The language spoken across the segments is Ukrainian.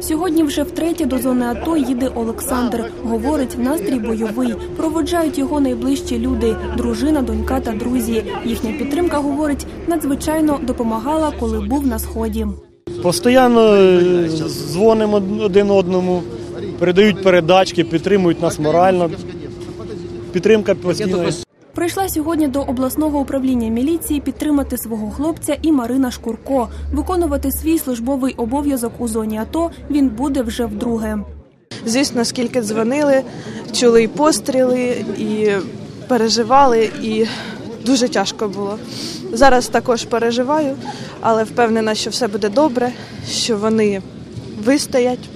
Сьогодні вже втретє до зони АТО їде Олександр. Говорить, настрій бойовий. Проводжають його найближчі люди: дружина, донька та друзі. Їхня підтримка говорить, надзвичайно допомагала, коли був на сході. Постоянно е, дзвонимо один одному, передають передачки, підтримують нас морально. Підтримка постійна. Прийшла сьогодні до обласного управління міліції підтримати свого хлопця і Марина Шкурко. Виконувати свій службовий обов'язок у зоні АТО він буде вже вдруге. Звісно, скільки дзвонили, чули і постріли, і переживали, і дуже тяжко було. Зараз також переживаю, але впевнена, що все буде добре, що вони вистоять,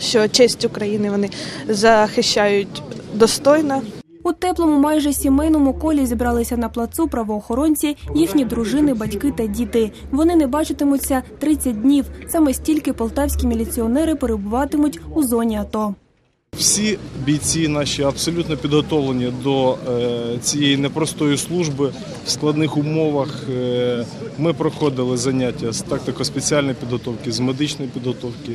що честь України вони захищають достойно. У теплому, майже сімейному колі зібралися на плацу правоохоронці, їхні дружини, батьки та діти. Вони не бачитимуться 30 днів. Саме стільки полтавські міліціонери перебуватимуть у зоні АТО. Всі бійці наші абсолютно підготовлені до е, цієї непростої служби в складних умовах. Е, ми проходили заняття з тактико-спеціальної підготовки, з медичної підготовки.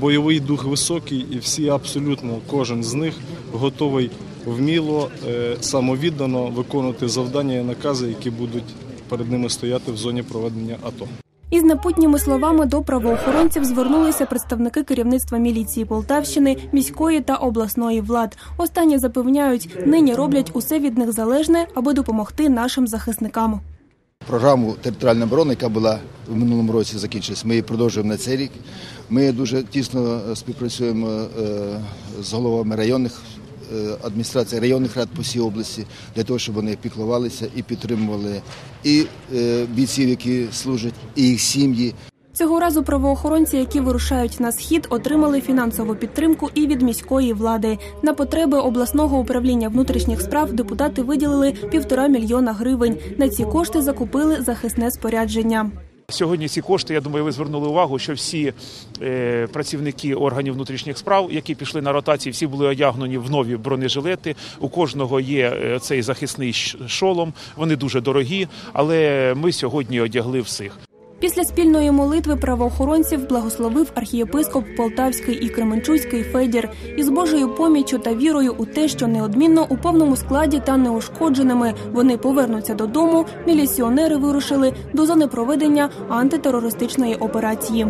Бойовий дух високий, і всі абсолютно кожен з них готовий вміло, е, самовіддано виконувати завдання і накази, які будуть перед ними стояти в зоні проведення АТО. Із напутніми словами до правоохоронців звернулися представники керівництва міліції Полтавщини, міської та обласної влад. Останні запевняють, нині роблять усе від них залежне, аби допомогти нашим захисникам. Програму територіальної оборони, яка була в минулому році, закінчилась. Ми її продовжуємо на цей рік. Ми дуже тісно співпрацюємо е, з головами районних адміністрацій, районних рад по всій області для того, щоб вони піклувалися і підтримували і е, бійців, які служать, і їх сім'ї. Цього разу правоохоронці, які вирушають на схід, отримали фінансову підтримку і від міської влади. На потреби обласного управління внутрішніх справ депутати виділили півтора мільйона гривень. На ці кошти закупили захисне спорядження. Сьогодні ці кошти, я думаю, ви звернули увагу, що всі е, працівники органів внутрішніх справ, які пішли на ротації, всі були одягнені в нові бронежилети. У кожного є е, цей захисний шолом. Вони дуже дорогі, але ми сьогодні одягли всіх. Після спільної молитви правоохоронців благословив архієпископ Полтавський і Кременчуцький Федір із Божою поміччю та вірою у те, що неодмінно у повному складі та неушкодженими вони повернуться додому. Міліціонери вирушили до зони проведення антитерористичної операції.